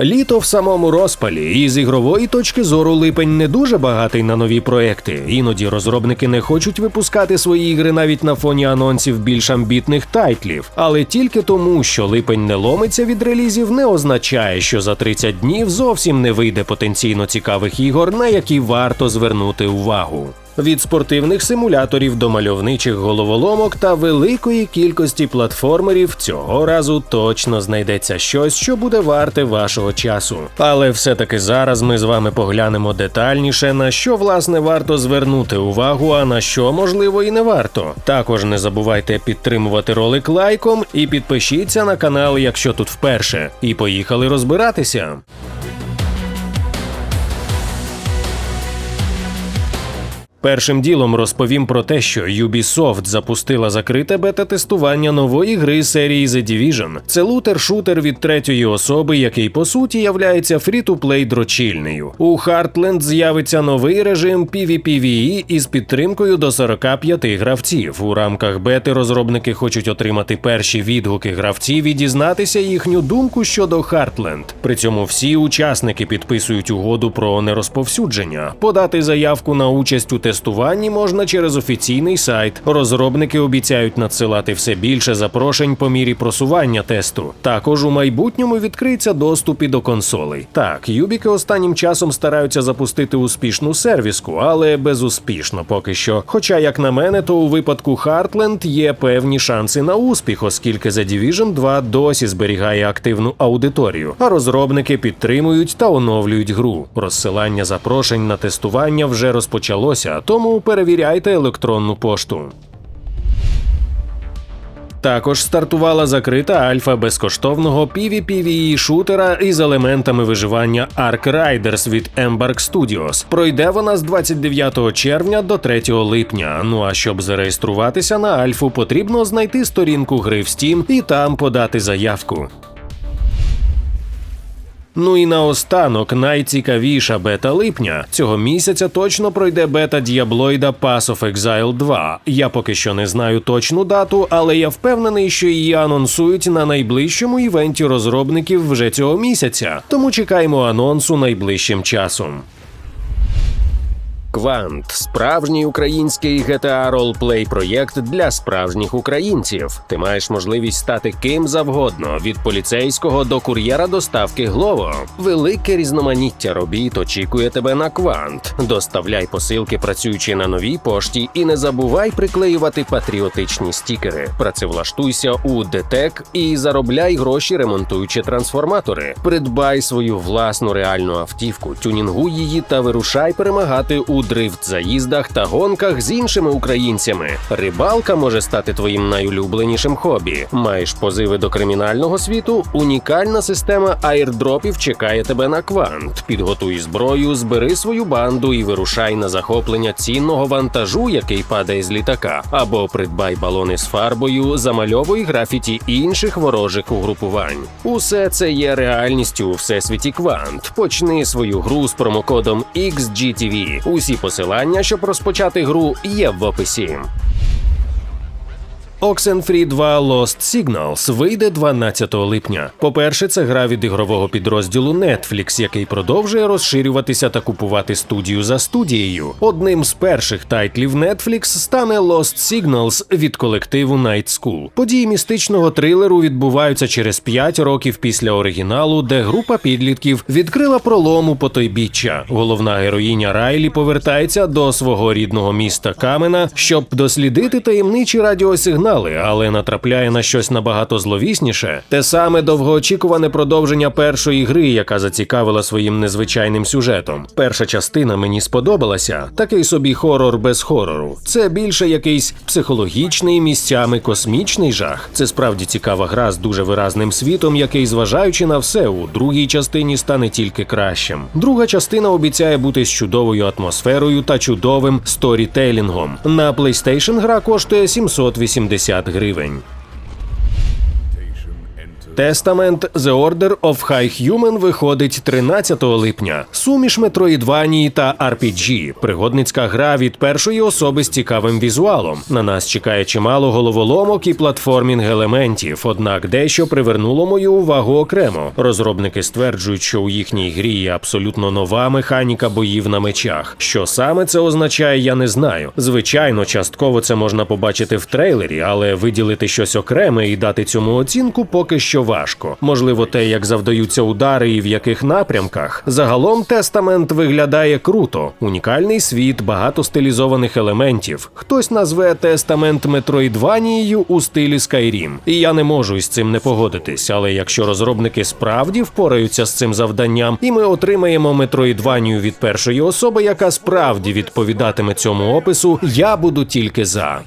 Літо в самому розпалі, і з ігрової точки зору липень не дуже багатий на нові проекти. Іноді розробники не хочуть випускати свої ігри навіть на фоні анонсів більш амбітних тайтлів. Але тільки тому, що липень не ломиться від релізів, не означає, що за 30 днів зовсім не вийде потенційно цікавих ігор, на які варто звернути увагу. Від спортивних симуляторів до мальовничих головоломок та великої кількості платформерів цього разу точно знайдеться щось, що буде варте вашого часу. Але все-таки зараз ми з вами поглянемо детальніше, на що власне варто звернути увагу, а на що можливо і не варто. Також не забувайте підтримувати ролик лайком і підпишіться на канал, якщо тут вперше. І поїхали розбиратися. Першим ділом розповім про те, що Ubisoft запустила закрите бета-тестування нової гри серії The Division. Це лутер-шутер від третьої особи, який по суті являється фрі-ту-плей дрочільнею. У Heartland з'явиться новий режим PvPvE із підтримкою до 45 гравців. У рамках бети розробники хочуть отримати перші відгуки гравців і дізнатися їхню думку щодо Heartland. При цьому всі учасники підписують угоду про нерозповсюдження, подати заявку на участь у тестуванні можна через офіційний сайт. Розробники обіцяють надсилати все більше запрошень по мірі просування тесту. Також у майбутньому відкриється доступ і до консолей. Так, юбіки останнім часом стараються запустити успішну сервіску, але безуспішно поки що. Хоча, як на мене, то у випадку Heartland є певні шанси на успіх, оскільки The Division 2 досі зберігає активну аудиторію, а розробники підтримують та оновлюють гру. Розсилання запрошень на тестування вже розпочалося, тому перевіряйте електронну пошту. Також стартувала закрита альфа безкоштовного PvPvE шутера із елементами виживання Ark Riders від Embark Studios. Пройде вона з 29 червня до 3 липня. Ну а щоб зареєструватися на альфу, потрібно знайти сторінку гри в Steam і там подати заявку. Ну і наостанок найцікавіша бета липня. Цього місяця точно пройде бета Діаблоїда Pass of Exile 2. Я поки що не знаю точну дату, але я впевнений, що її анонсують на найближчому івенті розробників вже цього місяця. Тому чекаємо анонсу найближчим часом. Квант справжній український GTA ролплей проєкт для справжніх українців. Ти маєш можливість стати ким завгодно від поліцейського до кур'єра доставки Глово. Велике різноманіття робіт очікує тебе на Квант. Доставляй посилки, працюючи на новій пошті, і не забувай приклеювати патріотичні стікери. Працевлаштуйся у ДТЕК і заробляй гроші, ремонтуючи трансформатори. Придбай свою власну реальну автівку, тюнінгуй її та вирушай перемагати у дрифт-заїздах та гонках з іншими українцями. Рибалка може стати твоїм найулюбленішим хобі. Маєш позиви до кримінального світу? Унікальна система аірдропів чекає тебе на квант. Підготуй зброю, збери свою банду і вирушай на захоплення цінного вантажу, який падає з літака, або придбай балони з фарбою, замальовуй графіті інших ворожих угрупувань. Усе це є реальністю у всесвіті квант. Почни свою гру з промокодом XGTV. Усі посилання, щоб розпочати гру, є в описі. Oxenfree 2 Lost Signals вийде 12 липня. По-перше, це гра від ігрового підрозділу Netflix, який продовжує розширюватися та купувати студію за студією. Одним з перших тайтлів Netflix стане Lost Signals від колективу Night School. Події містичного трилеру відбуваються через 5 років після оригіналу, де група підлітків відкрила пролому потойбіччя. Головна героїня Райлі повертається до свого рідного міста Камена, щоб дослідити таємничі радіосигнали але натрапляє на щось набагато зловісніше. Те саме довгоочікуване продовження першої гри, яка зацікавила своїм незвичайним сюжетом. Перша частина мені сподобалася, такий собі хорор без хорору. Це більше якийсь психологічний місцями космічний жах. Це справді цікава гра з дуже виразним світом, який, зважаючи на все, у другій частині стане тільки кращим. Друга частина обіцяє бути з чудовою атмосферою та чудовим сторітелінгом. На PlayStation гра коштує 780 гривень. Testament The Order of High Human виходить 13 липня. Суміш Метроїдванії та RPG. Пригодницька гра від першої особи з цікавим візуалом. На нас чекає чимало головоломок і платформінг елементів. Однак дещо привернуло мою увагу окремо. Розробники стверджують, що у їхній грі є абсолютно нова механіка боїв на мечах. Що саме це означає, я не знаю. Звичайно, частково це можна побачити в трейлері, але виділити щось окреме і дати цьому оцінку поки що важко. Можливо, те, як завдаються удари і в яких напрямках. Загалом тестамент виглядає круто, унікальний світ, багато стилізованих елементів. Хтось назве тестамент Метроїдванією у стилі Skyrim. І я не можу із цим не погодитись. Але якщо розробники справді впораються з цим завданням, і ми отримаємо Метроїдванію від першої особи, яка справді відповідатиме цьому опису, я буду тільки за.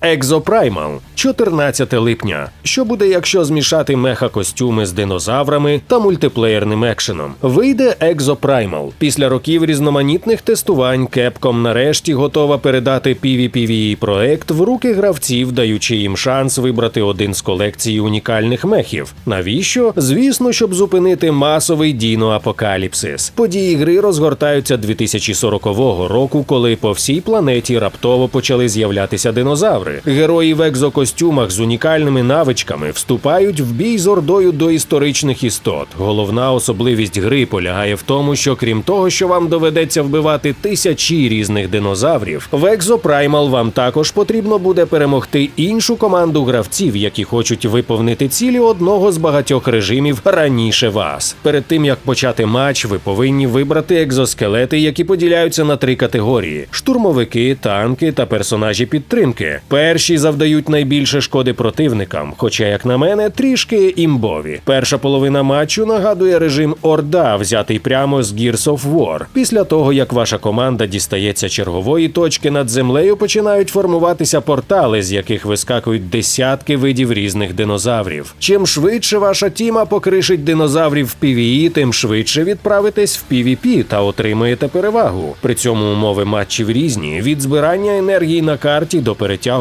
Екзопраймал 14 липня. Що буде, якщо змішати меха-костюми з динозаврами та мультиплеєрним екшеном? Вийде Екзопраймал. Після років різноманітних тестувань Capcom нарешті готова передати PvPvE проект в руки гравців, даючи їм шанс вибрати один з колекції унікальних мехів. Навіщо? Звісно, щоб зупинити масовий діно-апокаліпсис. Події гри розгортаються 2040 року, коли по всій планеті раптово почали з'являтися динозаври. Герої в екзокостюмах з унікальними навичками вступають в бій з ордою до історичних істот. Головна особливість гри полягає в тому, що крім того, що вам доведеться вбивати тисячі різних динозаврів, в екзопраймал вам також потрібно буде перемогти іншу команду гравців, які хочуть виповнити цілі одного з багатьох режимів раніше вас. Перед тим як почати матч, ви повинні вибрати екзоскелети, які поділяються на три категорії: штурмовики, танки та персонажі підтримки. Перші завдають найбільше шкоди противникам, хоча, як на мене, трішки імбові. Перша половина матчу нагадує режим Орда, взятий прямо з Gears of War. Після того, як ваша команда дістається чергової точки над землею, починають формуватися портали, з яких вискакують десятки видів різних динозаврів. Чим швидше ваша тіма покришить динозаврів в PvE, тим швидше відправитесь в PvP та отримаєте перевагу. При цьому умови матчів різні від збирання енергії на карті до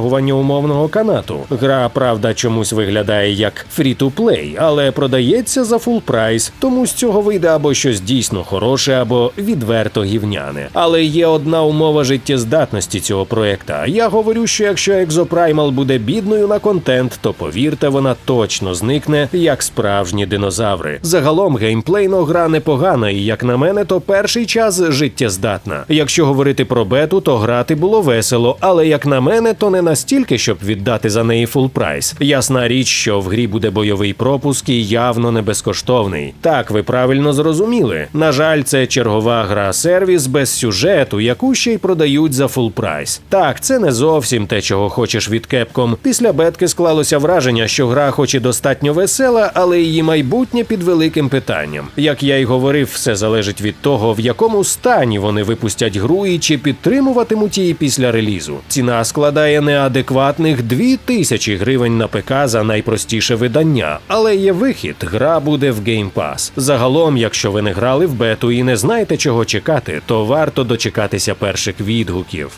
перетягування умовного канату. Гра, правда, чомусь виглядає як фрі-ту-плей, але продається за фул прайс, тому з цього вийде або щось дійсно хороше, або відверто гівняне. Але є одна умова життєздатності цього проекта. Я говорю, що якщо Екзопраймал буде бідною на контент, то повірте, вона точно зникне як справжні динозаври. Загалом геймплейно гра непогана, і як на мене, то перший час життєздатна. Якщо говорити про бету, то грати було весело, але як на мене, то не настільки, щоб віддати за неї фул прайс. Ясна річ, що в грі буде бойовий пропуск і явно не безкоштовний. Так, ви правильно зрозуміли. На жаль, це чергова гра сервіс без сюжету, яку ще й продають за фул прайс. Так, це не зовсім те, чого хочеш від Capcom. Після бетки склалося враження, що гра, хоч і достатньо весела, але її майбутнє під великим питанням. Як я й говорив, все залежить від того, в якому стані вони випустять гру і чи підтримуватимуть її після релізу. Ціна складає неадекватних 2000 гривень на ПК за найпростіше видання, але є вихід. Гра буде в Game Pass. Загалом, якщо ви не грали в бету і не знаєте, чого чекати, то варто дочекатися перших відгуків.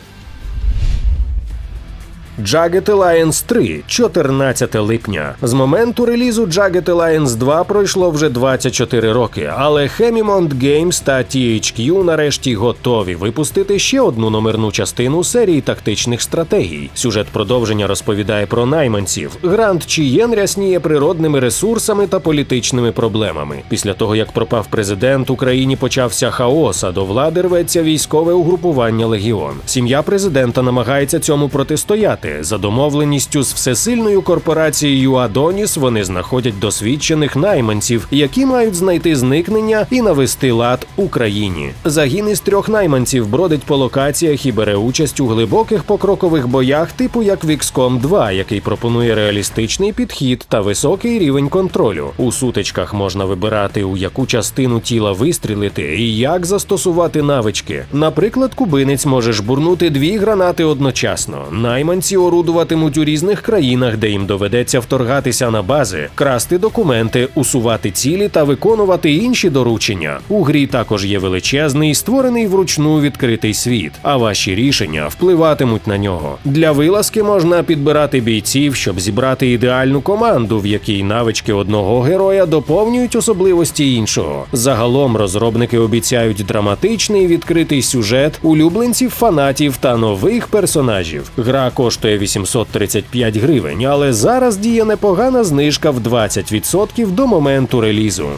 Jagged Alliance 3, 14 липня. З моменту релізу Jagged Alliance 2 пройшло вже 24 роки, але Hemimont Games та THQ нарешті готові випустити ще одну номерну частину серії тактичних стратегій. Сюжет продовження розповідає про найманців. Грант Чієн рясніє природними ресурсами та політичними проблемами. Після того, як пропав президент, Україні почався хаос, а до влади рветься військове угрупування Легіон. Сім'я президента намагається цьому протистояти. За домовленістю з всесильною корпорацією Адоніс вони знаходять досвідчених найманців, які мають знайти зникнення і навести лад Україні. Загін із трьох найманців бродить по локаціях і бере участь у глибоких покрокових боях, типу як XCOM 2, який пропонує реалістичний підхід та високий рівень контролю. У сутичках можна вибирати, у яку частину тіла вистрілити і як застосувати навички. Наприклад, кубинець може жбурнути дві гранати одночасно. Найманці орудуватимуть у різних країнах, де їм доведеться вторгатися на бази, красти документи, усувати цілі та виконувати інші доручення. У грі також є величезний, створений вручну відкритий світ, а ваші рішення впливатимуть на нього. Для вилазки можна підбирати бійців, щоб зібрати ідеальну команду, в якій навички одного героя доповнюють особливості іншого. Загалом розробники обіцяють драматичний відкритий сюжет, улюбленців фанатів та нових персонажів. Гра коштує 835 гривень, але зараз діє непогана знижка в 20% до моменту релізу.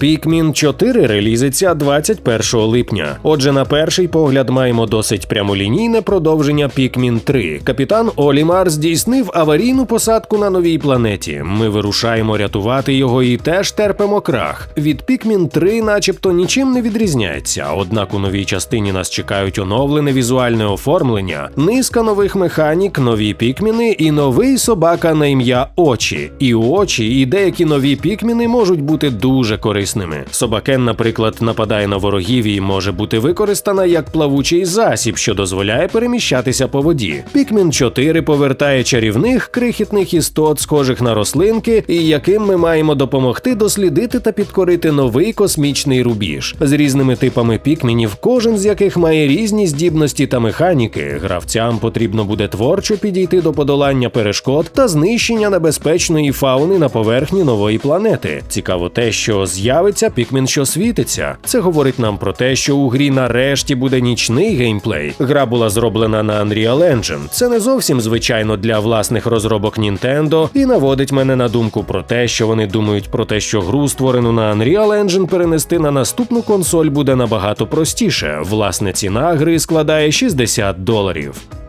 Pikmin 4 релізиться 21 липня. Отже, на перший погляд маємо досить прямолінійне продовження Pikmin 3. Капітан Олімар здійснив аварійну посадку на новій планеті. Ми вирушаємо рятувати його і теж терпимо крах. Від Pikmin 3 начебто нічим не відрізняється. Однак у новій частині нас чекають оновлене візуальне оформлення, низка нових механік, нові пікміни і новий собака на ім'я Очі. І очі, і деякі нові пікміни можуть бути дуже корисними. Собакен, наприклад, нападає на ворогів і може бути використана як плавучий засіб, що дозволяє переміщатися по воді. Пікмін 4 повертає чарівних крихітних істот, схожих на рослинки, і яким ми маємо допомогти дослідити та підкорити новий космічний рубіж з різними типами пікмінів, кожен з яких має різні здібності та механіки. Гравцям потрібно буде творчо підійти до подолання перешкод та знищення небезпечної фауни на поверхні нової планети. Цікаво те, що з'явиться пікмін, що світиться. Це говорить нам про те, що у грі нарешті буде нічний геймплей. Гра була зроблена на Unreal Engine. Це не зовсім звичайно для власних розробок Nintendo і наводить мене на думку про те, що вони думають про те, що гру, створену на Unreal Engine, перенести на наступну консоль буде набагато простіше. Власне ціна гри складає 60 доларів.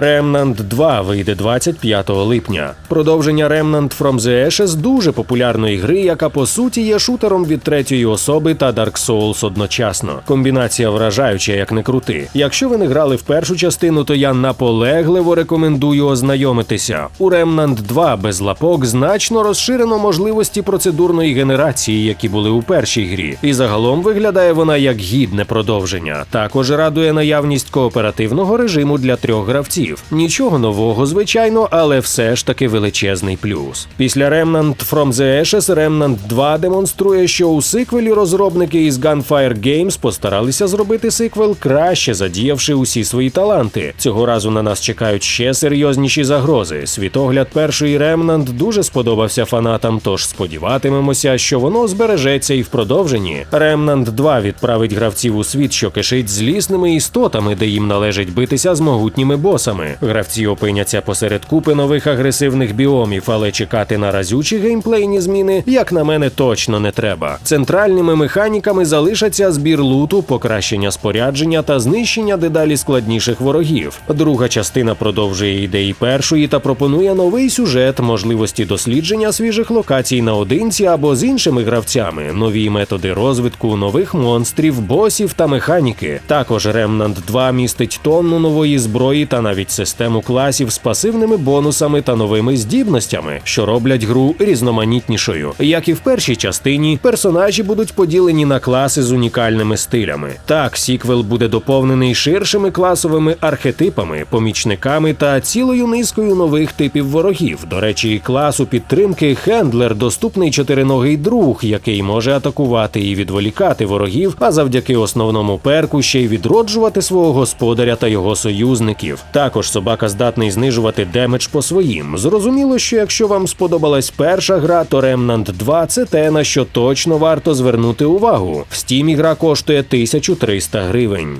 Remnant 2 вийде 25 липня. Продовження Remnant from the Ashes дуже популярної гри, яка по суті є шутером від третьої особи та Dark Souls одночасно. Комбінація вражаюча, як не крути. Якщо ви не грали в першу частину, то я наполегливо рекомендую ознайомитися. У Remnant 2 без лапок значно розширено можливості процедурної генерації, які були у першій грі. І загалом виглядає вона як гідне продовження. Також радує наявність кооперативного режиму для трьох гравців. Нічого нового, звичайно, але все ж таки величезний плюс. Після Remnant From the Ashes Remnant 2 демонструє, що у сиквелі розробники із Gunfire Games постаралися зробити сиквел краще, задіявши усі свої таланти. Цього разу на нас чекають ще серйозніші загрози. Світогляд першої Remnant дуже сподобався фанатам, тож сподіватимемося, що воно збережеться і в продовженні. Remnant 2 відправить гравців у світ, що кишить злісними істотами, де їм належить битися з могутніми босами. Гравці опиняться посеред купи нових агресивних біомів, але чекати на разючі геймплейні зміни, як на мене, точно не треба. Центральними механіками залишаться збір луту, покращення спорядження та знищення дедалі складніших ворогів. Друга частина продовжує ідеї першої та пропонує новий сюжет, можливості дослідження свіжих локацій наодинці або з іншими гравцями, нові методи розвитку, нових монстрів, босів та механіки. Також Remnant 2 містить тонну нової зброї та навіть систему класів з пасивними бонусами та новими здібностями, що роблять гру різноманітнішою. Як і в першій частині, персонажі будуть поділені на класи з унікальними стилями. Так, сіквел буде доповнений ширшими класовими архетипами, помічниками та цілою низкою нових типів ворогів. До речі, класу підтримки Хендлер доступний чотириногий друг, який може атакувати і відволікати ворогів, а завдяки основному перку ще й відроджувати свого господаря та його союзників. Також собака здатний знижувати демедж по своїм. Зрозуміло, що якщо вам сподобалась перша гра, то Remnant 2 це те, на що точно варто звернути увагу. В Steam гра коштує 1300 гривень.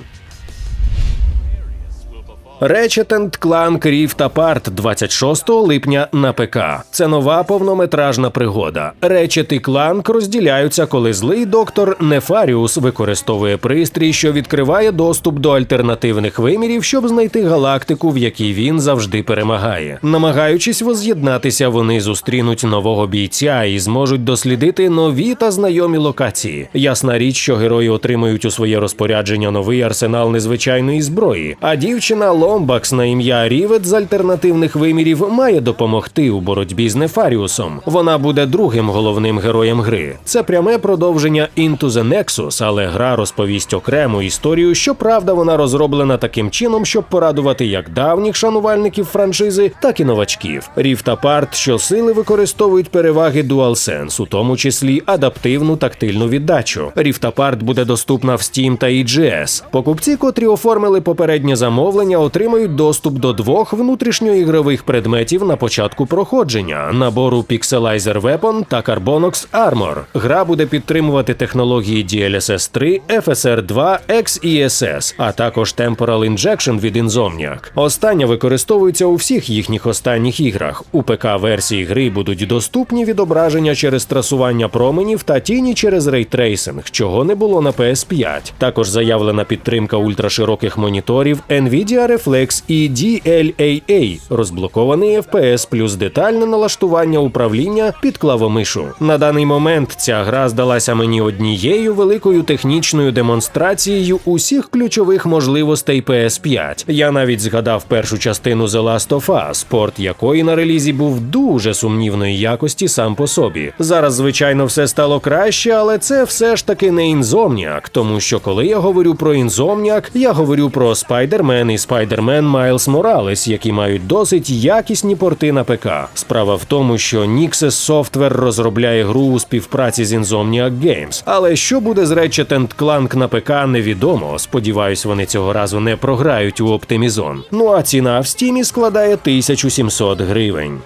Ratchet Clank Rift Apart 26 липня на ПК. Це нова повнометражна пригода. Ratchet і Clank розділяються, коли злий доктор Нефаріус використовує пристрій, що відкриває доступ до альтернативних вимірів, щоб знайти галактику, в якій він завжди перемагає. Намагаючись воз'єднатися, вони зустрінуть нового бійця і зможуть дослідити нові та знайомі локації. Ясна річ, що герої отримують у своє розпорядження новий арсенал незвичайної зброї, а дівчина Зомбакс на ім'я Рівет з альтернативних вимірів має допомогти у боротьбі з Нефаріусом. Вона буде другим головним героєм гри. Це пряме продовження Into the Nexus, але гра розповість окрему історію. Щоправда, вона розроблена таким чином, щоб порадувати як давніх шанувальників франшизи, так і новачків. Rift Apart щосили використовують переваги DualSense, у тому числі адаптивну тактильну віддачу. Rift Apart буде доступна в Steam та EGS. Покупці, котрі оформили попереднє замовлення, отримають доступ до двох внутрішньоігрових предметів на початку проходження: набору Pixelizer Weapon та Carbonox Armor. Гра буде підтримувати технології DLSS 3, FSR 2, XESS, а також Temporal Injection від Insomniac. Остання використовується у всіх їхніх останніх іграх. У ПК-версії гри будуть доступні відображення через трасування променів та тіні через рейтрейсинг, чого не було на PS5. Також заявлена підтримка ультрашироких моніторів Nvidia Reflex і DLAA, розблокований FPS плюс детальне налаштування управління під клавомишу. На даний момент ця гра здалася мені однією великою технічною демонстрацією усіх ключових можливостей PS5. Я навіть згадав першу частину The Last of Us, порт якої на релізі був дуже сумнівної якості сам по собі. Зараз, звичайно, все стало краще, але це все ж таки не Insomniac, тому що коли я говорю про Insomniac, я говорю про Spider-Man і Spider-Man Моралес, Morales, які мають досить якісні порти на ПК. Справа в тому, що Nixes Software розробляє гру у співпраці з Insomniac Games. Але що буде з Ratchet Clank на ПК, невідомо. Сподіваюсь, вони цього разу не програють у Optimizon. Ну а ціна в стімі складає 1700 гривень.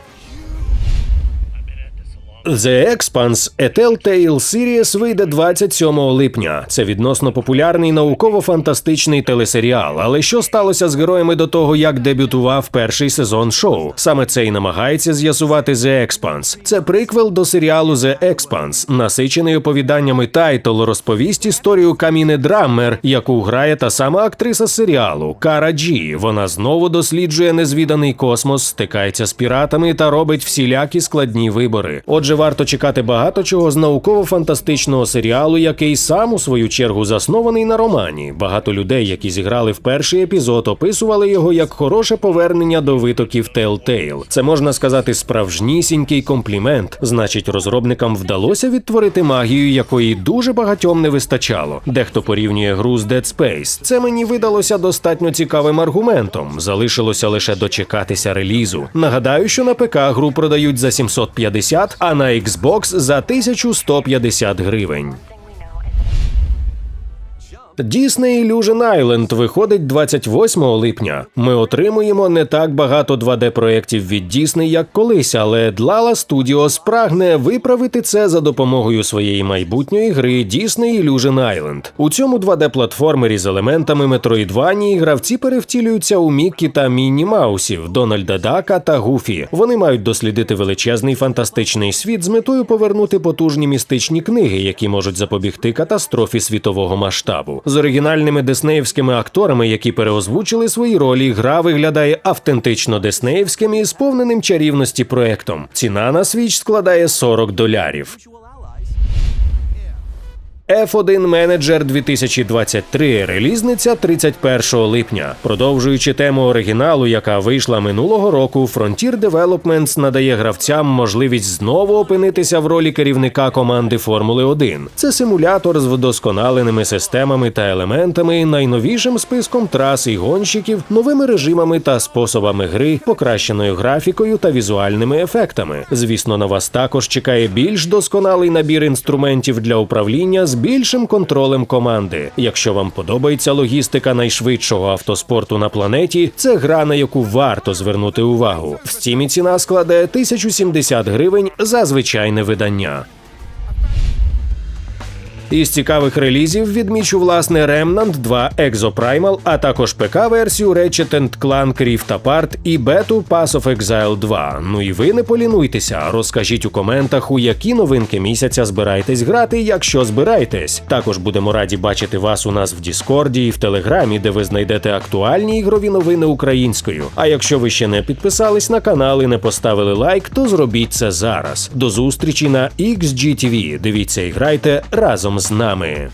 The Expanse A Telltale Series вийде 27 липня. Це відносно популярний науково-фантастичний телесеріал. Але що сталося з героями до того, як дебютував перший сезон шоу? Саме це й намагається з'ясувати The Expanse. Це приквел до серіалу The Expanse, насичений оповіданнями тайтл розповість історію Каміне Драммер, яку грає та сама актриса серіалу Кара Джі. Вона знову досліджує незвіданий космос, стикається з піратами та робить всілякі складні вибори. Отже, варто чекати багато чого з науково-фантастичного серіалу, який сам у свою чергу заснований на романі. Багато людей, які зіграли в перший епізод, описували його як хороше повернення до витоків Telltale. Це можна сказати справжнісінький комплімент. Значить, розробникам вдалося відтворити магію, якої дуже багатьом не вистачало. Дехто порівнює гру з Dead Space. Це мені видалося достатньо цікавим аргументом. Залишилося лише дочекатися релізу. Нагадаю, що на ПК гру продають за 750, а на Xbox за 1150 гривень. Disney Illusion Island виходить 28 липня. Ми отримуємо не так багато 2D-проєктів від Disney, як колись, але Длала Studios прагне виправити це за допомогою своєї майбутньої гри Disney Illusion Island. У цьому 2D-платформері з елементами Metroidvania гравці перевтілюються у Міккі та Мінні Маусів, Дональда Дака та Гуфі. Вони мають дослідити величезний фантастичний світ з метою повернути потужні містичні книги, які можуть запобігти катастрофі світового масштабу. З оригінальними диснеївськими акторами, які переозвучили свої ролі, гра виглядає автентично диснеївським і сповненим чарівності проектом. Ціна на свіч складає 40 долярів. F1 Manager 2023 релізниця 31 липня. Продовжуючи тему оригіналу, яка вийшла минулого року, Frontier Developments надає гравцям можливість знову опинитися в ролі керівника команди Формули 1. Це симулятор з вдосконаленими системами та елементами, найновішим списком трас і гонщиків, новими режимами та способами гри, покращеною графікою та візуальними ефектами. Звісно, на вас також чекає більш досконалий набір інструментів для управління з більшим контролем команди. Якщо вам подобається логістика найшвидшого автоспорту на планеті, це гра, на яку варто звернути увагу. В стімі ціна складає 1070 гривень за звичайне видання. Із цікавих релізів відмічу власне Remnant 2 Exoprimal, а також ПК-версію Ratchet Clank Rift Apart і бету Pass of Exile 2. Ну і ви не полінуйтеся. Розкажіть у коментах, у які новинки місяця збираєтесь грати, якщо збираєтесь. Також будемо раді бачити вас у нас в Діскорді і в Телеграмі, де ви знайдете актуальні ігрові новини українською. А якщо ви ще не підписались на канал і не поставили лайк, то зробіть це зараз. До зустрічі на XGTV. Дивіться і грайте разом з нами.